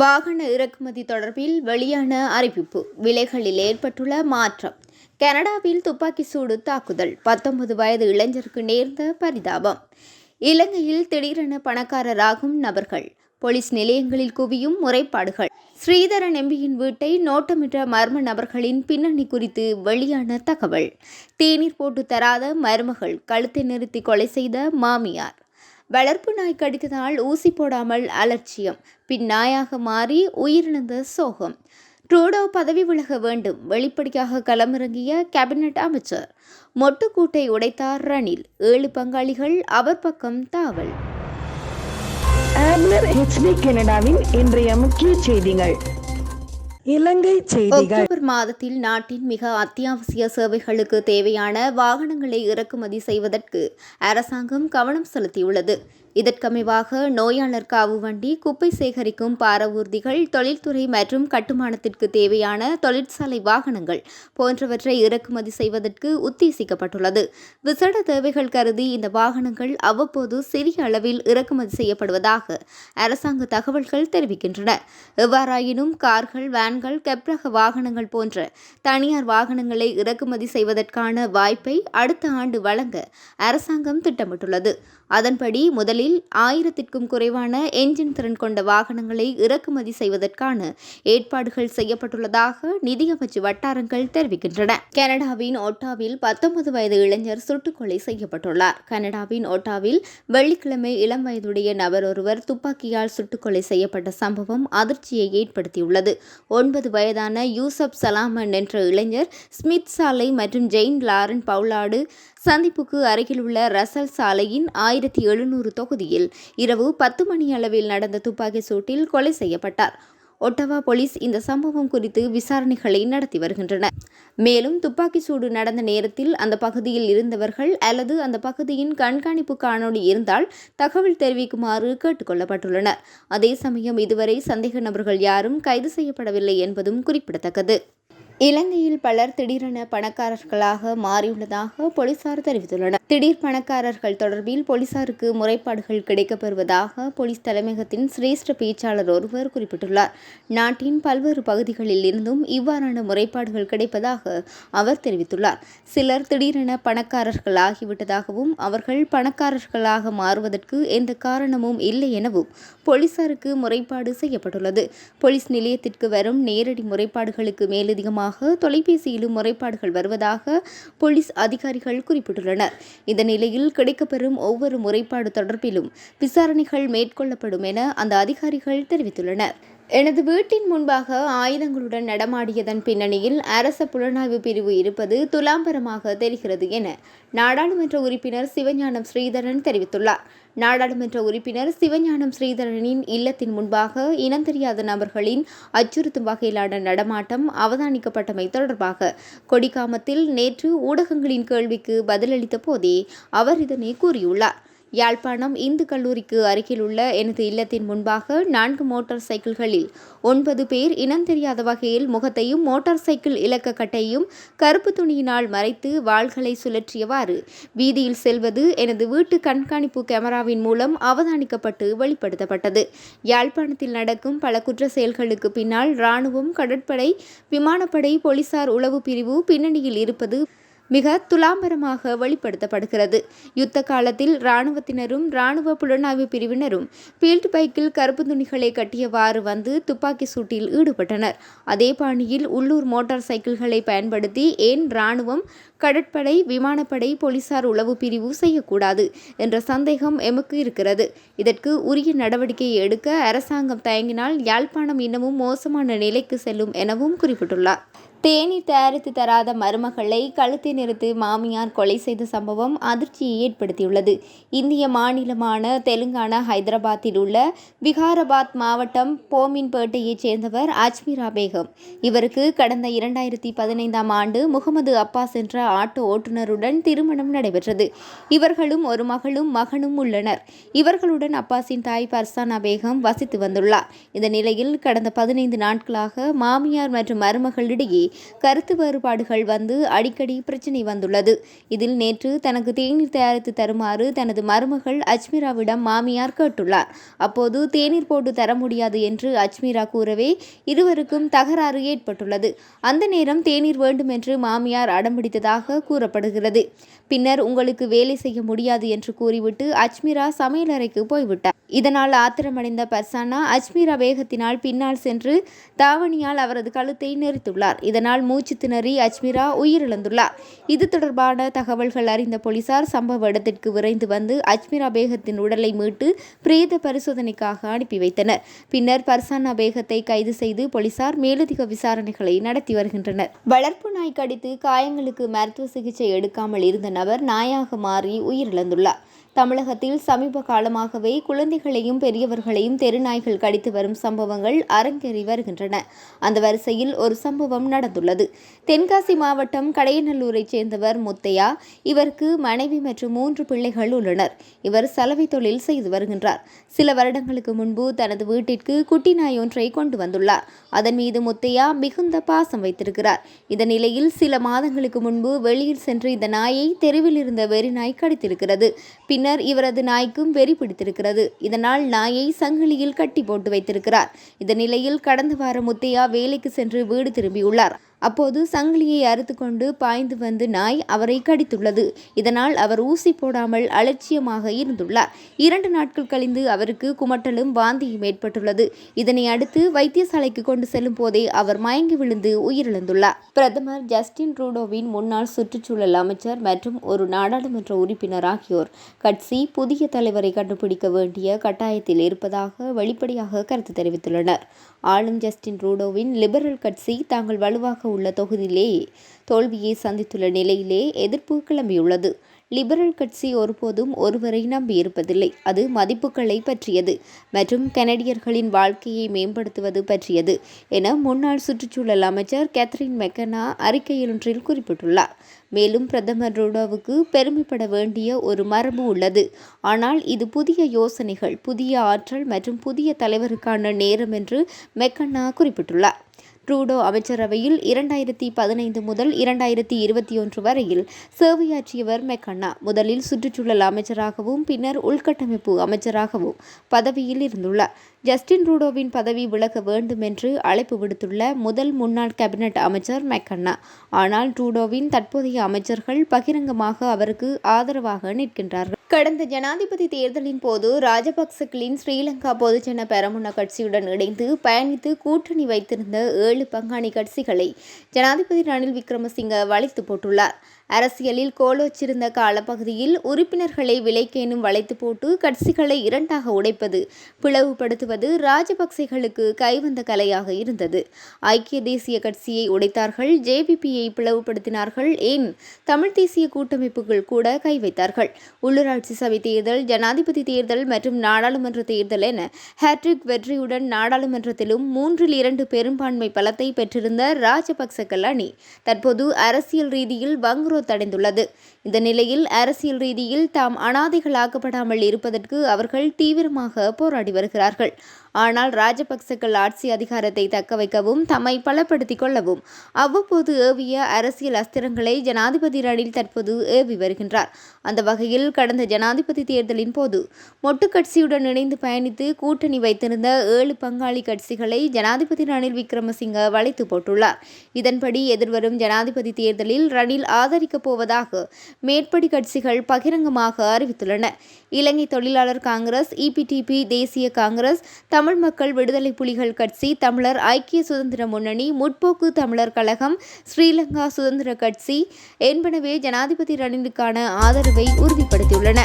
வாகன இறக்குமதி தொடர்பில் வெளியான அறிவிப்பு. விலைகளில் ஏற்பட்டுள்ள மாற்றம். கனடாவில் துப்பாக்கி சூடு தாக்குதல். பத்தொன்பது வயது இளைஞருக்கு நேர்ந்த பரிதாபம். இலங்கையில் திடீரென பணக்காரராகும் நபர்கள். போலீஸ் நிலையங்களில் குவியும் முறைப்பாடுகள். ஸ்ரீதரன் எம்பியின் வீட்டை நோட்டமிட்ட மர்ம நபர்களின் பின்னணி குறித்து வெளியான தகவல். தேநீர் போட்டு தராத மருமகள் கழுத்தை நிறுத்தி கொலை செய்த மாமியார். வளர்ப்பு நாய் கடித்ததால் ஊசி போடாமல் அலட்சியம். பின் நாயாக மாறி உயிரிழந்த சோகம். ட்ரூடோ பதவி விலக வேண்டும். வெளிப்படையாக களமிறங்கிய கேபினட் அமைச்சர். மொட்டுக்கூட்டை உடைத்தார் ரணில். ஏழு பங்காளிகள் அவர் பக்கம் தாவல். ஆப்னர் ஹெச்டி கனடாவின் இன்றைய முக்கிய செய்திகள். இலங்கை செய்திகள். அக்டோபர் மாதத்தில் நாட்டின் மிக அத்தியாவசிய சேவைகளுக்கு தேவையான வாகனங்களை இறக்குமதி செய்வதற்கு அரசாங்கம் கவனம் செலுத்தியுள்ளது. இதற்கமைவாக நோயாளர் காவு வண்டி குப்பை சேகரிக்கும் பாரவூர்திகள் தொழில்துறை மற்றும் கட்டுமானத்திற்கு தேவையான தொழிற்சாலை வாகனங்கள் போன்றவற்றை இறக்குமதி செய்வதற்கு உத்தேசிக்கப்பட்டுள்ளது. விசேட தேவைகள் கருதி இந்த வாகனங்கள் அவ்வப்போது சிறிய அளவில் இறக்குமதி செய்யப்படுவதாக அரசாங்க தகவல்கள் தெரிவிக்கின்றன. எவ்வாறாயினும் கார்கள் வேன்கள் கெப்ரக வாகனங்கள் போன்ற தனியார் வாகனங்களை இறக்குமதி செய்வதற்கான வாய்ப்பை அடுத்த ஆண்டு வழங்க அரசாங்கம் திட்டமிட்டுள்ளது. அதன்படி முதலில் ஆயிரத்திற்கும் குறைவான என்ஜின் திறன் கொண்ட வாகனங்களை இறக்குமதி செய்வதற்கான ஏற்பாடுகள் செய்யப்பட்டுள்ளதாக நிதியமைச்சு வட்டாரங்கள் தெரிவிக்கின்றன. கனடாவின் ஒட்டாவில் பத்தொன்பது வயது இளைஞர் சுட்டுக்கொலை செய்யப்பட்டுள்ளார். கனடாவின் ஒட்டாவில் வெள்ளிக்கிழமை இளம் வயதுடைய நபர் ஒருவர் துப்பாக்கியால் சுட்டுக்கொலை செய்யப்பட்ட சம்பவம் அதிர்ச்சியை ஏற்படுத்தியுள்ளது. ஒன்பது வயதான யூசப் சலாமன் என்ற இளைஞர் ஸ்மித் சாலை மற்றும் ஜெயின் லாரன் பவுலாடு சந்திப்புக்கு அருகில் உள்ள ரசல் சாலையின் ஆயிரத்தி எழுநூறு தொகுதியில் இரவு பத்து மணி அளவில் நடந்த துப்பாக்கி சூட்டில் கொலை செய்யப்பட்டார். ஒட்டவா போலீஸ் இந்த சம்பவம் குறித்து விசாரணைகளை நடத்தி வருகின்றனர் மேலும் துப்பாக்கி சூடு நடந்த நேரத்தில் அந்த பகுதியில் இருந்தவர்கள் அல்லது அந்த பகுதியின் கண்காணிப்பு காணொளி இருந்தால் தகவல் தெரிவிக்குமாறு கேட்டுக்கொள்ளப்பட்டுள்ளனர். அதே சமயம் இதுவரை சந்தேக நபர்கள் யாரும் கைது செய்யப்படவில்லை என்பதும் குறிப்பிடத்தக்கது. இலங்கையில் பலர் திடீரென பணக்காரர்களாக மாறியுள்ளதாக போலீசார் தெரிவித்துள்ளனர். திடீர் பணக்காரர்கள் தொடர்பில் போலீசாருக்கு முறைப்பாடுகள் கிடைக்கப்பெறுவதாக போலீஸ் தலைமையகத்தின் சிரேஷ்ட பேச்சாளர் ஒருவர் குறிப்பிட்டுள்ளார். நாட்டின் பல்வேறு பகுதிகளில் இருந்தும் இவ்வாறான முறைப்பாடுகள் கிடைப்பதாக அவர் தெரிவித்துள்ளார். சிலர் திடீரென பணக்காரர்கள் ஆகிவிட்டதாகவும் அவர்கள் பணக்காரர்களாக மாறுவதற்கு எந்த காரணமும் இல்லை எனவும் போலீசாருக்கு முறைப்பாடு செய்யப்பட்டுள்ளது. போலீஸ் நிலையத்திற்கு வரும் நேரடி முறைப்பாடுகளுக்கு மேலதிகமாக காரணமாக தொலைபேசியிலும் முறைப்பாடுகள் வருவதாக போலீஸ் அதிகாரிகள் குறிப்பிட்டுள்ளனர். இந்த நிலையில் கிடைக்கப்பெறும் ஒவ்வொரு முறைப்பாடு தொடர்பிலும் விசாரணைகள் மேற்கொள்ளப்படும் என அந்த அதிகாரிகள் தெரிவித்துள்ளனர். எனது வீட்டின் முன்பாக ஆயுதங்களுடன் நடமாடியதன் பின்னணியில் அரச புலனாய்வு பிரிவு இருப்பது துலாம்பரமாக தெரிகிறது என நாடாளுமன்ற உறுப்பினர் சிவஞானம் ஸ்ரீதரன் தெரிவித்துள்ளார். நாடாளுமன்ற உறுப்பினர் சிவஞானம் ஸ்ரீதரனின் இல்லத்தின் முன்பாக இனம் தெரியாத நபர்களின் அச்சுறுத்தும் வகையிலான நடமாட்டம் அவதானிக்கப்பட்டமை தொடர்பாக கொடிகாமத்தில் நேற்று ஊடகங்களின் கேள்விக்கு பதிலளித்த போதே அவர் இதனை கூறியுள்ளார். யாழ்ப்பாணம் இந்து கல்லூரிக்கு அருகிலுள்ள எனது இல்லத்தின் முன்பாக நான்கு மோட்டார் சைக்கிள்களில் ஒன்பது பேர் இனம் தெரியாத வகையில் முகத்தையும் மோட்டார் சைக்கிள் இலக்க கட்டையும் கருப்பு துணியினால் மறைத்து வாள்களை சுழற்றியவாறு வீதியில் செல்வது எனது வீட்டு கண்காணிப்பு கேமராவின் மூலம் அவதானிக்கப்பட்டு வெளிப்படுத்தப்பட்டது. யாழ்ப்பாணத்தில் நடக்கும் பல குற்ற செயல்களுக்கு பின்னால் இராணுவம் கடற்படை விமானப்படை போலீசார் உளவு பிரிவு பின்னணியில் இருப்பது மிக துலாம்பரமாக வெளிப்படுத்தப்படுகிறது. யுத்த காலத்தில் இராணுவத்தினரும் இராணுவ புலனாய்வு பிரிவினரும் பீல்ட் பைக்கில் கருப்பு துணிகளை கட்டியவாறு வந்து துப்பாக்கி சூட்டில் ஈடுபட்டனர். அதே பாணியில் உள்ளூர் மோட்டார் சைக்கிள்களை பயன்படுத்தி ஏன் இராணுவம் கடற்படை விமானப்படை போலீசார் உளவு பிரிவு செய்யக்கூடாது என்ற சந்தேகம் எமக்கு இருக்கிறது. இதற்கு உரிய நடவடிக்கை எடுக்க அரசாங்கம் தயங்கினால் யாழ்ப்பாணம் இன்னமும் மோசமான நிலைக்கு செல்லும் எனவும் குறிப்பிட்டுள்ளார். தேநீர் தயாரித்து தராத மருமகளை கழுத்தை நிறுத்து மாமியார் கொலை செய்த சம்பவம் அதிர்ச்சியை ஏற்படுத்தியுள்ளது. இந்திய மாநிலமான தெலுங்கானா ஹைதராபாத்தில் உள்ள விகாராபாத் மாவட்டம் போமின்பேட்டையைச் சேர்ந்தவர் அஜ்மீரா பேகம் இவருக்கு கடந்த இரண்டாயிரத்தி பதினைந்தாம் ஆண்டு முகமது அப்பாஸ் என்ற ஆட்டோ ஓட்டுநருடன் திருமணம் நடைபெற்றது. இவர்களும் ஒரு மகளும் மகனும் உள்ளனர். இவர்களுடன் அப்பாஸின் தாய் பர்சானா பேகம் வசித்து வந்துள்ளார். இந்த நிலையில் கடந்த பதினைந்து நாட்களாக மாமியார் மற்றும் மருமகளிடையே கருத்து வேறுபாடுகள் வந்து அடிக்கடி பிரச்சினை வந்துள்ளது. இதில் நேற்று தனக்கு தேநீர் தயாரித்து தருமாறு தனது மருமகள் அஜ்மீராவிடம் மாமியார் கேட்டுள்ளார். அப்போது தேநீர் போட்டு தர முடியாது என்று அஜ்மீரா கூறவே இருவருக்கும் தகராறு ஏற்பட்டுள்ளது. அந்த நேரம் தேநீர் வேண்டும் என்று மாமியார் அடம்பிடித்ததாக கூறப்படுகிறது. பின்னர் உங்களுக்கு வேலை செய்ய முடியாது என்று கூறிவிட்டு அஜ்மீரா சமையலறைக்கு போய்விட்டார். இதனால் ஆத்திரமடைந்த பர்சானா அஜ்மீரா வேகத்தினால் பின்னால் சென்று தாவணியால் அவரது கழுத்தை நெரித்துள்ளார். இதனால் மூச்சு திணறி அஜ்மீரா உயிரிழந்துள்ளார். இது தொடர்பான தகவல்கள் அறிந்த போலீசார் சம்பவ இடத்திற்கு விரைந்து வந்து அஜ்மீரா பேகத்தின் உடலை மீட்டு பிரேத பரிசோதனைக்காக அனுப்பி வைத்தனர். பின்னர் பர்சானா பேகத்தை கைது செய்து போலீசார் மேலதிக விசாரணைகளை நடத்தி வருகின்றனர். வளர்ப்பு நாய் கடித்து காயங்களுக்கு மருத்துவ சிகிச்சை எடுக்காமல் இருந்த நபர் நாயாக மாறி உயிரிழந்துள்ளார். தமிழகத்தில் சமீப காலமாகவே குழந்தைகளையும் பெரியவர்களையும் தெருநாய்கள் கடித்து வரும் சம்பவங்கள் அரங்கேறி வருகின்றன. அந்த வரிசையில் ஒரு சம்பவம் நடந்துள்ளது. தென்காசி மாவட்டம் கடையநல்லூரைச் சேர்ந்தவர் முத்தையா இவருக்கு மனைவி மற்றும் மூன்று பிள்ளைகள் உள்ளனர். இவர் சலவை தொழில் செய்து வருகின்றார். சில வருடங்களுக்கு முன்பு தனது வீட்டிற்கு குட்டி நாய் ஒன்றை கொண்டு வந்துள்ளார். அதன் மீது முத்தையா மிகுந்த பாசம் வைத்திருக்கிறார். இந்த நிலையில் சில மாதங்களுக்கு முன்பு வெளியில் சென்று இந்த நாயை தெருவில் இருந்த வெறி நாய் கடித்திருக்கிறது. பின்னர் இவரது நாய்க்கும் வெறி பிடித்திருக்கிறது. இதனால் நாயை சங்கிலியில் கட்டி போட்டு வைத்திருக்கிறார். இந்த நிலையில் கடந்த வாரம் முத்தையா வேலைக்கு சென்று வீடு திரும்பியுள்ளார். அப்போது சங்கிலியை அறுத்துக்கொண்டு பாய்ந்து வந்து நாய் அவரை கடித்துள்ளது. இதனால் அவர் ஊசி போடாமல் அலட்சியமாக இருந்துள்ளார். இரண்டு நாட்கள் கழிந்து அவருக்கு குமட்டலும் வாந்தியும் ஏற்பட்டுள்ளது. இதனை அடுத்து வைத்தியசாலைக்கு கொண்டு செல்லும் போதே அவர் மயங்கி விழுந்து உயிரிழந்துள்ளார். பிரதமர் ஜஸ்டின் ட்ரூடோவின் முன்னாள் சுற்றுச்சூழல் அமைச்சர் மற்றும் ஒரு நாடாளுமன்ற உறுப்பினர் ஆகியோர் கட்சி புதிய தலைவரை கண்டுபிடிக்க வேண்டிய கட்டாயத்தில் இருப்பதாக வெளிப்படையாக கருத்து தெரிவித்துள்ளனர். ஆளும் ஜஸ்டின் ரூடோவின் லிபரல் கட்சி தாங்கள் வலுவாக உள்ள தொகுதியிலேயே தோல்வியை சந்தித்துள்ள நிலையிலே எதிர்ப்பு கிளம்பியுள்ளது. லிபரல் கட்சி ஒருபோதும் ஒருவரை நம்பியிருப்பதில்லை அது மதிப்புகளை பற்றியது மற்றும் கனடியர்களின் வாழ்க்கையை மேம்படுத்துவது பற்றியது என முன்னாள் சுற்றுச்சூழல் அமைச்சர் கேத்ரின் மெக்கனா அறிக்கையொன்றில் குறிப்பிட்டுள்ளார். மேலும் பிரதமர் ருடோவுக்கு பெருமைப்பட வேண்டிய ஒரு மரபு உள்ளது. ஆனால் இது புதிய யோசனைகள் புதிய ஆற்றல் மற்றும் புதிய தலைவருக்கான நேரம் என்று மெக்கன்னா குறிப்பிட்டுள்ளார். ட்ரூடோ அமைச்சரவையில் இரண்டாயிரத்தி பதினைந்து முதல் இரண்டாயிரத்தி இருபத்தி ஒன்று வரையில் சேவையாற்றியவர் மெக்கண்ணா. முதலில் சுற்றுச்சூழல் அமைச்சராகவும் பின்னர் உள்கட்டமைப்பு அமைச்சராகவும் பதவியில் இருந்துள்ளார். ஜஸ்டின் ரூடோவின் பதவி விலக வேண்டும் என்று அழைப்பு விடுத்துள்ள முதல் முன்னாள் கேபினட் அமைச்சர் மெக்கன்னா ஆனால் ட்ரூடோவின் தற்போதைய அமைச்சர்கள் பகிரங்கமாக அவருக்கு ஆதரவாக நிற்கின்றார்கள். கடந்த ஜனாதிபதி தேர்தலின் போது ராஜபக்சக்களின் ஸ்ரீலங்கா பொதுஜன பெரமுன கட்சியுடன் இணைந்து பயணித்து கூட்டணி வைத்திருந்த ஏழு பங்காணி கட்சிகளை ஜனாதிபதி ரணில் விக்ரமசிங்க வளைத்து போட்டுள்ளார். அரசியலில் கோலோச்சிருந்த காலப்பகுதியில் உறுப்பினர்களை விலைக்கேனும் வளைத்து போட்டு கட்சிகளை இரண்டாக உடைப்பது பிளவுபடுத்துவது ராஜபக்சேகளுக்கு கைவந்த கலையாக இருந்தது. ஐக்கிய தேசிய கட்சியை உடைத்தார்கள் ஜேபிபியை பிளவுபடுத்தினார்கள் ஏன் தமிழ் தேசிய கூட்டமைப்புகள் கூட கை வைத்தார்கள்? உள்ளூராட்சி சபை தேர்தல் ஜனாதிபதி தேர்தல் மற்றும் நாடாளுமன்ற தேர்தல் என ஹேட்ரிக் வெற்றியுடன் நாடாளுமன்றத்திலும் மூன்றில் இரண்டு பெரும்பான்மை பலத்தை பெற்றிருந்த ராஜபக்சக்கள் அணி தற்போது அரசியல் ரீதியில் வங்குரோத்தடைந்துள்ளது இந்த நிலையில் அரசியல் ரீதியில் தாம் அனாதைகளாக்கப்படாமல் இருப்பதற்கு அவர்கள் தீவிரமாக போராடி வருகிறார்கள். ஆனால் ராஜபக்சக்கள் ஆட்சி அதிகாரத்தை தக்க வைக்கவும் தம்மை பலப்படுத்திக் கொள்ளவும். அவ்வப்போது ஏவிய அரசியல் அஸ்திரங்களை ஜனாதிபதி ரணில் தற்போது ஏவி வருகின்றார். அந்த வகையில் கடந்த ஜனாதிபதி தேர்தலின் போது மொட்டு கட்சியுடன் இணைந்து பயணித்து கூட்டணி வைத்திருந்த ஏழு பங்காளி கட்சிகளை ஜனாதிபதி ரணில் விக்ரமசிங்க வளைத்து போட்டுள்ளார். இதன்படி எதிர்வரும் ஜனாதிபதி தேர்தலில் ரணில் ஆதரிக்கப் போவதாக மேற்படி கட்சிகள் பகிரங்கமாக அறிவித்துள்ளன. இலங்கை தொழிலாளர் காங்கிரஸ் இபிடிபி தேசிய காங்கிரஸ் தமிழ் மக்கள் விடுதலை புலிகள் கட்சி தமிழர் ஐக்கிய சுதந்திர முன்னணி முற்போக்கு தமிழர் கழகம் ஸ்ரீலங்கா சுதந்திர கட்சி என்பனவே ஜனாதிபதி ரணிலுக்கான ஆதரவை உறுதிப்படுத்தியுள்ளன.